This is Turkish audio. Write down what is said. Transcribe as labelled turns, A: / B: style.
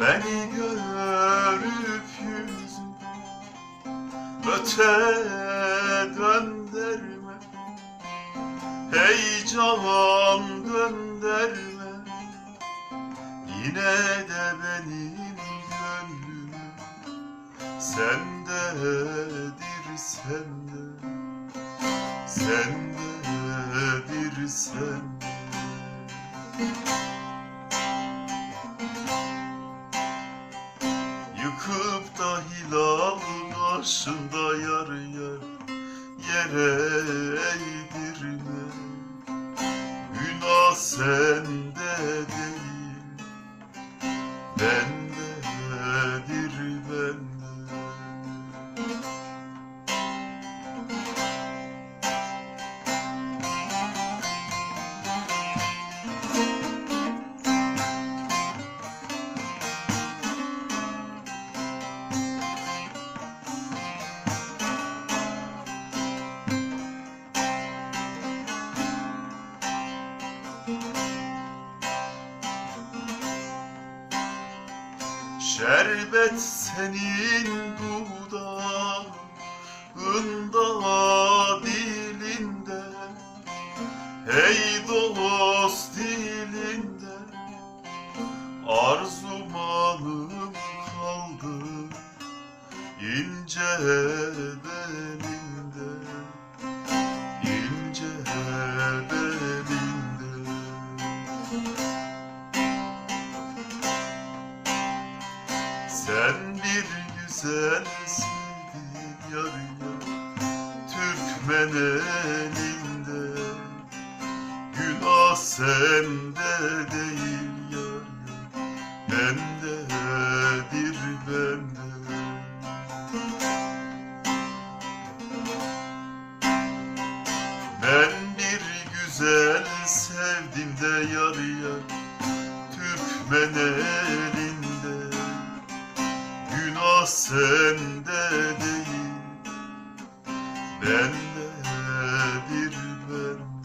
A: Beni görüp yüzüm Öte döndürme Heyecan döndürme Yine de benim gönlüm Sendedir sende Sendedir sende Yıkıp da hilal karşında yar yar Yere eğdirme Günah sende değil Bendedir Şerbet senin dudağında dilinde. Hey dost dilinde Arzumanım kaldı. İnce Sen bir güzelsin yar yar Türkmen elinde. Günah sende değil sevdim de yar yar Türkmen elinde. Günah sende değil Bendedir bende